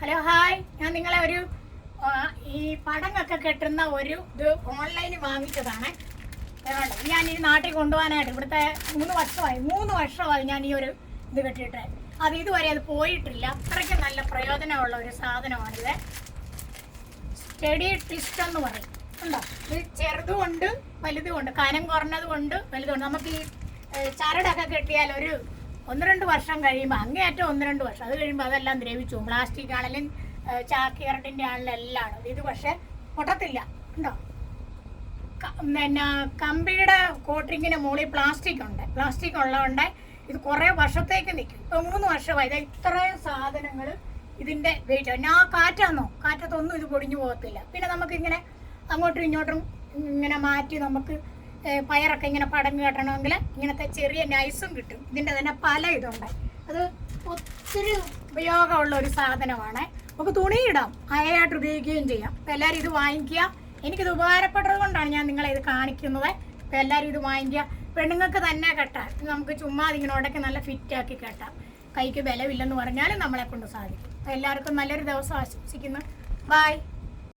Hello hi ഞാൻ നിങ്ങളെ ഒരു ഈ പടങ്ങൊക്കെ കെട്ടുന്ന ഒരു ഇത് ഓൺലൈനിൽ വാങ്ങിച്ചതാണ്. ഞാൻ ഈ നാട്ടിൽ കൊണ്ടുപോകാനായിട്ട് ഇവിടുത്തെ മൂന്ന് വർഷമായി മൂന്ന് വർഷമായി ഞാൻ ഈ ഒരു ഇത് കെട്ടിയിട്ട്. അത് ഇതുവരെ അത് പോയിട്ടില്ല. അത്രയ്ക്ക് നല്ല പ്രയോജനമുള്ള ഒരു സാധനമാണിത്. സ്റ്റഡി ട്വിസ്റ്റ് എന്ന് പറയും. ഉണ്ടോ ഇത് ചെറുതുകൊണ്ട് വലുതുകൊണ്ട് കനം കുറഞ്ഞതുകൊണ്ട് വലുതുകൊണ്ട്. നമുക്ക് ഈ ചരടൊക്കെ കെട്ടിയാൽ ഒരു ഒന്ന് രണ്ട് വർഷം കഴിയുമ്പോൾ അങ്ങേയറ്റം ഒന്ന് രണ്ട് വർഷം. അത് കഴിയുമ്പോൾ അതെല്ലാം ദ്രവിച്ചു. പ്ലാസ്റ്റിക് ആണെങ്കിലും ചാക്കിയറട്ടിന്റെ ആണെങ്കിലും എല്ലാം ഇത് പക്ഷേ പൊട്ടത്തില്ല. ഉണ്ടോ പിന്നെ കമ്പിയുടെ കോട്ടിങ്ങിന് മുകളിൽ പ്ലാസ്റ്റിക് ഉണ്ട്. പ്ലാസ്റ്റിക് ഉള്ളതുകൊണ്ട് ഇത് കുറേ വർഷത്തേക്ക് നിൽക്കും. ഇപ്പോൾ മൂന്ന് വർഷമായി. ഇത് ഇത്രയും സാധനങ്ങൾ ഇതിന്റെ വെയിറ്റ്. പിന്നെ ആ കാറ്റാന്നോ? കാറ്റത്തൊന്നും ഇത് പൊടിഞ്ഞു പോകത്തില്ല. പിന്നെ നമുക്കിങ്ങനെ അങ്ങോട്ടും ഇങ്ങോട്ടും ഇങ്ങനെ മാറ്റി നമുക്ക് പയറൊക്കെ ഇങ്ങനെ പടങ്ങ് കെട്ടണമെങ്കിൽ ഇങ്ങനത്തെ ചെറിയ നൈസും കിട്ടും. ഇതിന്റെ തന്നെ പല ഇതുണ്ട്. അത് ഒത്തിരി ഉപയോഗമുള്ള ഒരു സാധനമാണ്. നമുക്ക് തുണിയിടാം. അയയായിട്ട് ഉപയോഗിക്കുകയും ചെയ്യാം. അപ്പം എല്ലാവരും ഇത് വാങ്ങിക്കുക. എനിക്കിത് ഉപകാരപ്പെട്ടത് കൊണ്ടാണ് ഞാൻ നിങ്ങളെ ഇത് കാണിക്കുന്നത്. അപ്പം എല്ലാവരും ഇത് വാങ്ങിക്കുക. പെണ്ണുങ്ങൾക്ക് തന്നെ കെട്ടാം. നമുക്ക് ചുമ്മാ ഇങ്ങനെ ഉടക്കി നല്ല ഫിറ്റാക്കി കെട്ടാം. കൈക്ക് ബലമില്ലെന്ന് പറഞ്ഞാലും നമ്മളെ കൊണ്ട് സാധിക്കും. അപ്പോൾ എല്ലാവർക്കും നല്ലൊരു ദിവസം ആശംസിക്കുന്നു. ബായ്